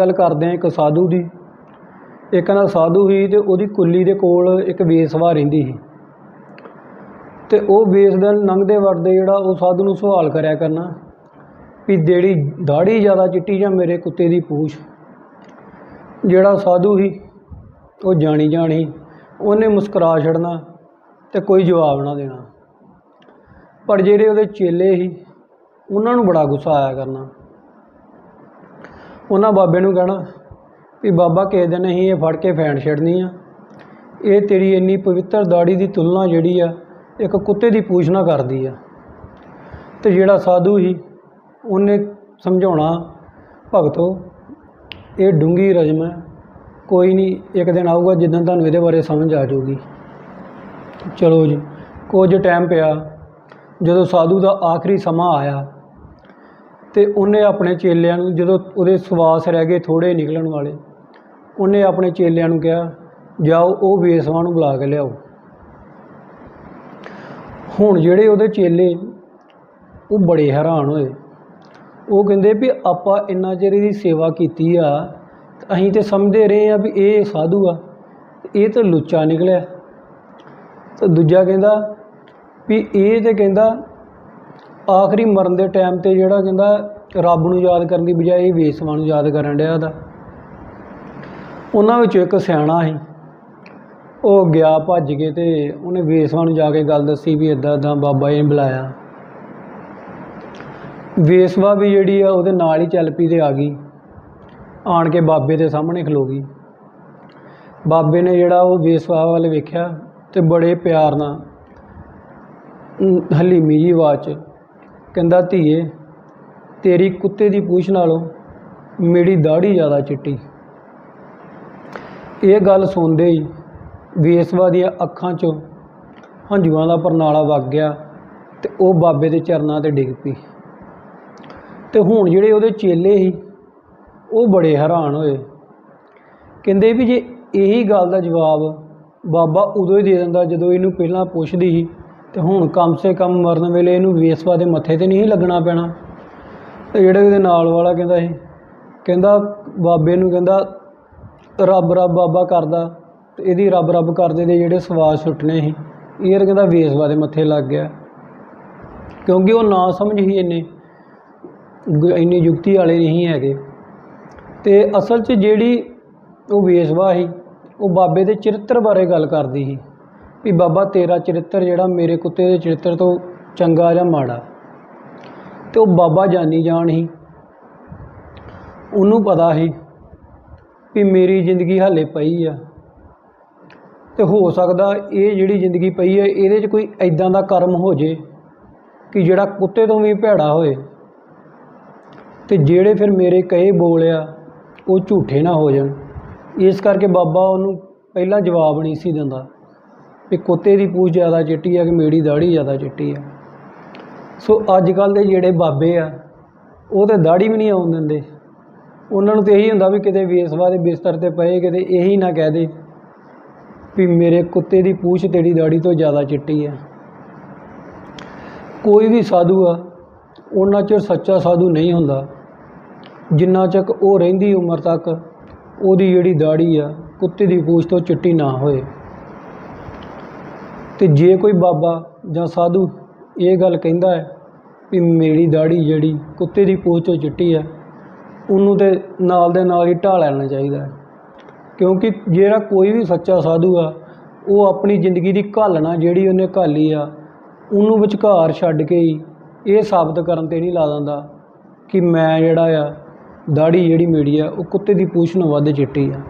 ਗੱਲ ਕਰਦੇ ਹਾਂ ਇੱਕ ਸਾਧੂ ਦੀ। ਇੱਕ ਨਾ ਸਾਧੂ ਸੀ ਤੇ ਉਹਦੀ ਕੁੱਲੀ ਦੇ ਕੋਲ ਇੱਕ ਵੇਸਵਾ ਰਹਿੰਦੀ ਸੀ। ਤੇ ਉਹ ਵੇਸ ਦਿਨ ਲੰਘਦੇ ਵੜਦੇ ਜਿਹੜਾ ਉਹ ਸਾਧੂ ਨੂੰ ਸਵਾਲ ਕਰਿਆ ਕਰਨਾ ਵੀ ਜਿਹੜੀ ਦਾੜੀ ਜ਼ਿਆਦਾ ਚਿੱਟੀ ਜਾਂ ਮੇਰੇ ਕੁੱਤੇ ਦੀ ਪੂਛ? ਜਿਹੜਾ ਸਾਧੂ ਸੀ, ਉਹ ਜਾਣੀ ਜਾਣੀ ਉਹਨੇ ਮੁਸਕਰਾ ਛੱਡਣਾ ਤੇ ਕੋਈ ਜਵਾਬ ਨਾ ਦੇਣਾ। ਪਰ ਜਿਹੜੇ ਉਹਦੇ ਚੇਲੇ ਸੀ, ਉਹਨਾਂ ਨੂੰ ਬੜਾ ਗੁੱਸਾ ਆਇਆ ਕਰਨਾ। ਉਹਨਾਂ ਬਾਬੇ ਨੂੰ ਕਹਿਣਾ ਵੀ ਬਾਬਾ ਕਿਸੇ ਦਿਨ ਅਸੀਂ ਇਹ ਫੜ ਕੇ ਫੈਨ ਛੱਡਣੀ ਆ। ਇਹ ਤੇਰੀ ਇੰਨੀ ਪਵਿੱਤਰ ਦਾੜੀ ਦੀ ਤੁਲਨਾ ਜਿਹੜੀ ਆ, ਇੱਕ ਕੁੱਤੇ ਦੀ ਪੂਛ ਨਾਲ ਕਰਦੀ ਆ। ਤੇ ਜਿਹੜਾ ਸਾਧੂ ਸੀ, ਉਹਨੇ ਸਮਝਾਉਣਾ, ਭਗਤੋ, ਇਹ ਡੂੰਗੀ ਰਜਮ ਹੈ, ਕੋਈ ਨਹੀਂ, ਇੱਕ ਦਿਨ ਆਊਗਾ ਜਿੱਦਾਂ ਤੁਹਾਨੂੰ ਇਹਦੇ ਬਾਰੇ ਸਮਝ ਆ ਜਾਊਗੀ। ਚਲੋ ਜੀ, ਕੁਝ ਟਾਈਮ ਪਿਆ, ਜਦੋਂ ਸਾਧੂ ਦਾ ਆਖਰੀ ਸਮਾਂ ਆਇਆ ਤੇ ਉਹਨੇ ਆਪਣੇ ਚੇਲਿਆਂ ਨੂੰ ਜਦੋਂ ਉਹਦੇ ਸਵਾਸ ਰਹਿ ਗਏ ਥੋੜੇ ਨਿਕਲਣ ਵਾਲੇ, ਉਹਨੇ ਆਪਣੇ ਚੇਲਿਆਂ ਨੂੰ ਕਿਹਾ, ਜਾਓ, ਉਹ ਵੇਸਵਾ ਨੂੰ ਬੁਲਾ ਕੇ ਲਿਆਓ। ਹੁਣ ਜਿਹੜੇ ਉਹਦੇ ਚੇਲੇ ਉਹ ਬੜੇ ਹੈਰਾਨ ਹੋਏ। ਉਹ ਕਹਿੰਦੇ ਵੀ ਆਪਾਂ ਇੰਨਾ ਚਿਰ ਇਹਦੀ ਸੇਵਾ ਕੀਤੀ ਆ, ਅਸੀਂ ਤੇ ਸਮਝਦੇ ਰਹੇ ਆ ਵੀ ਇਹ ਸਾਧੂ ਆ, ਇਹ ਤਾਂ ਲੁੱਚਾ ਨਿਕਲਿਆ। ਤੇ ਦੂਜਾ ਕਹਿੰਦਾ ਵੀ ਇਹ ਤੇ ਕਹਿੰਦਾ ਆਖਰੀ ਮਰਨ ਦੇ ਟਾਈਮ ਤੇ ਜਿਹੜਾ ਕਹਿੰਦਾ ਰੱਬ ਨੂੰ ਯਾਦ ਕਰਨ ਦੀ ਬਜਾਏ ਇਹ ਵੇਸਵਾ ਨੂੰ ਯਾਦ ਕਰਨ ਡਿਆ ਦਾ ਉਹਨਾਂ ਵਿੱਚੋਂ ਇੱਕ ਸਿਆਣਾ ਸੀ। ਉਹ ਗਿਆ ਭੱਜ ਕੇ ਤੇ ਉਹਨੇ ਵੇਸਵਾ ਨੂੰ ਜਾ ਕੇ ਗੱਲ ਦੱਸੀ ਵੀ ਇਦਾਂ ਇਦਾਂ ਬਾਬਾ ਜੀ ਨੇ ਬੁਲਾਇਆ। ਵੇਸਵਾ ਵੀ ਜਿਹੜੀ ਆ ਉਹਦੇ ਨਾਲ ਹੀ ਚੱਲ ਪਈ ਤੇ ਆ ਗਈ। ਆਣ ਕੇ ਬਾਬੇ ਦੇ ਸਾਹਮਣੇ ਖਲੋ ਗਈ। ਬਾਬੇ ਨੇ ਜਿਹੜਾ ਉਹ ਵੇਸਵਾ ਵੱਲ ਵੇਖਿਆ ਤੇ ਬੜੇ ਪਿਆਰ ਨਾਲ ਅਮ, ਹਲੀਮੀ ਜੀ ਆਵਾਜ਼ 'ਚ ਕਹਿੰਦਾ, ਧੀਏ, ਤੇਰੀ ਕੁੱਤੇ ਦੀ ਪੂਛ ਨਾਲੋਂ ਮੇਰੀ ਦਾੜੀ ਜ਼ਿਆਦਾ ਚਿੱਟੀ। ਇਹ ਗੱਲ ਸੁਣਦੇ ਹੀ ਵੇਸਵਾ ਦੀਆਂ ਅੱਖਾਂ 'ਚੋਂ ਹੰਝੂਆਂ ਦਾ ਪਰਨਾਲਾ ਵਗ ਗਿਆ ਤੇ ਉਹ ਬਾਬੇ ਦੇ ਚਰਨਾਂ ਤੇ ਡਿੱਗ ਪਈ। ਤੇ ਹੁਣ ਜਿਹੜੇ ਉਹਦੇ ਚੇਲੇ ਸੀ, ਉਹ ਬੜੇ ਹੈਰਾਨ ਹੋਏ। ਕਹਿੰਦੇ ਵੀ ਜੇ ਇਹੀ ਗੱਲ ਦਾ ਜਵਾਬ ਬਾਬਾ ਉਦੋਂ ਹੀ ਦੇ ਦਿੰਦਾ ਜਦੋਂ ਇਹਨੂੰ ਪਹਿਲਾਂ ਪੁੱਛਦੀ ਸੀ ਤੇ ਹੁਣ ਕਮ ਸੇ ਕਮ ਮਰਨ ਵੇਲੇ ਇਹਨੂੰ ਵੇਸਵਾ ਦੇ ਮੱਥੇ ਤੇ ਨਹੀਂ ਲੱਗਣਾ ਪੈਣਾ। ਤੇ ਜਿਹੜੇ ਉਹਦੇ ਨਾਲ ਵਾਲਾ ਕਹਿੰਦਾ ਸੀ ਕਹਿੰਦਾ ਬਾਬੇ ਨੂੰ ਕਹਿੰਦਾ, ਰੱਬ ਰੱਬ ਬਾਬਾ ਕਰਦਾ, ਤੇ ਇਹਦੀ ਰੱਬ ਰੱਬ ਕਰਦੇ ਦੇ ਜਿਹੜੇ ਸਵਾਸ ਸੁੱਟਣੇ ਸੀ, ਇਹ ਤਾਂ ਕਹਿੰਦਾ ਵੇਸਵਾ ਦੇ ਮੱਥੇ ਲੱਗ ਗਿਆ। ਕਿਉਂਕਿ ਉਹ ਨਾ ਸਮਝ ਹੀ ਇੰਨੇ, ਇੰਨੀ ਯੁਕਤੀ ਵਾਲੇ ਨਹੀਂ ਹੈਗੇ। ਤੇ ਅਸਲ 'ਚ ਜਿਹੜੀ ਉਹ ਵੇਸਵਾ ਸੀ, ਉਹ ਬਾਬੇ ਦੇ ਚਰਿੱਤਰ ਬਾਰੇ ਗੱਲ ਕਰਦੀ ਸੀ। ਵੀ ਬਾਬਾ ਤੇਰਾ ਚਰਿੱਤਰ ਜਿਹੜਾ ਮੇਰੇ ਕੁੱਤੇ ਦੇ ਚਰਿੱਤਰ ਤੋਂ ਚੰਗਾ ਜਾਂ ਮਾੜਾ। ਤੇ ਉਹ ਬਾਬਾ ਜਾਨੀ ਜਾਣ ਹੀ। ਉਹਨੂੰ ਪਤਾ ਸੀ ਵੀ ਮੇਰੀ ਜ਼ਿੰਦਗੀ ਹਾਲੇ ਪਈ ਆ। ਤੇ ਹੋ ਸਕਦਾ ਇਹ ਜਿਹੜੀ ਜ਼ਿੰਦਗੀ ਪਈ ਹੈ ਇਹਦੇ 'ਚ ਕੋਈ ਐਦਾਂ ਦਾ ਕਰਮ ਹੋ ਜੇ ਕਿ ਜਿਹੜਾ ਕੁੱਤੇ ਤੋਂ ਵੀ ਭੈੜਾ ਹੋਏ। ਤੇ ਜਿਹੜੇ ਫਿਰ ਮੇਰੇ ਕਹੇ ਬੋਲ ਆ, ਉਹ ਝੂਠੇ ਨਾ ਹੋ ਜਾਣ। ਇਸ ਕਰਕੇ ਬਾਬਾ ਉਹਨੂੰ ਪਹਿਲਾਂ ਜਵਾਬ ਨਹੀਂ ਸੀ ਦਿੰਦਾ। ਵੀ ਕੁੱਤੇ ਦੀ ਪੂਛ ਜ਼ਿਆਦਾ ਚਿੱਟੀ ਆ ਕਿ ਮੇਰੀ ਦਾੜੀ ਜ਼ਿਆਦਾ ਚਿੱਟੀ ਆ। ਸੋ ਅੱਜ ਕੱਲ੍ਹ ਦੇ ਜਿਹੜੇ ਬਾਬੇ ਆ, ਉਹ ਤੇ ਦਾੜੀ ਵੀ ਨਹੀਂ ਆਉਣ ਦਿੰਦੇ। ਉਹਨਾਂ ਨੂੰ ਤੇ ਇਹੀ ਹੁੰਦਾ ਵੀ ਕਿਤੇ ਵੇਸਵਾ ਦੇ ਬਿਸਤਰ ਤੇ ਪਏ, ਕਿਤੇ ਇਹੀ ਨਾ ਕਹਿ ਦੇ ਵੀ ਮੇਰੇ ਕੁੱਤੇ ਦੀ ਪੂਛ ਤੇਰੀ ਦਾੜੀ ਤੋਂ ਜ਼ਿਆਦਾ ਚਿੱਟੀ ਆ। ਕੋਈ ਵੀ ਸਾਧੂ ਆ, ਉਹਨਾਂ ਚਿਰ ਸੱਚਾ ਸਾਧੂ ਨਹੀਂ ਹੁੰਦਾ। ਜਿੰਨਾ ਚੱਕ ਉਹ ਰਹਿੰਦੀ ਉਮਰ ਤੱਕ ਉਹਦੀ ਜਿਹੜੀ ਦਾੜੀ ਆ, ਕੁੱਤੇ ਦੀ ਪੂਛ ਤੋਂ ਚਿੱਟੀ ਨਾ ਹੋਏ। ਤੇ ਜੇ ਕੋਈ ਬਾਬਾ ਜਾਂ ਸਾਧੂ ਇਹ ਗੱਲ ਕਹਿੰਦਾ ਹੈ ਵੀ ਮੇਰੀ ਦਾੜੀ ਜਿਹੜੀ ਕੁੱਤੇ ਦੀ ਪੂਛ ਤੋਂ ਚਿੱਟੀ ਹੈ, ਉਹਨੂੰ ਤੇ ਨਾਲ ਦੇ ਨਾਲ ਹੀ ਢਾਹ ਲੈਣਾ ਚਾਹੀਦਾ ਹੈ। ਕਿਉਂਕਿ ਜਿਹੜਾ ਕੋਈ ਵੀ ਸੱਚਾ ਸਾਧੂ ਆ, ਉਹ ਆਪਣੀ ਜ਼ਿੰਦਗੀ ਦੀ ਘਾਲਣਾ ਜਿਹੜੀ ਉਹਨੇ ਘਾਲੀ ਆ, ਉਹਨੂੰ ਵਿਚਕਾਰ ਛੱਡ ਕੇ ਹੀ ਇਹ ਸਾਬਤ ਕਰਨ ਤੇ ਨਹੀਂ ਲਾ ਦਿੰਦਾ ਕਿ ਮੈਂ ਜਿਹੜਾ ਆ, ਦਾੜੀ ਜਿਹੜੀ ਮੇਰੀ ਆ, ਉਹ ਕੁੱਤੇ ਦੀ ਪੂਛ ਨੂੰ ਵੱਧ ਚਿੱਟੀ ਆ।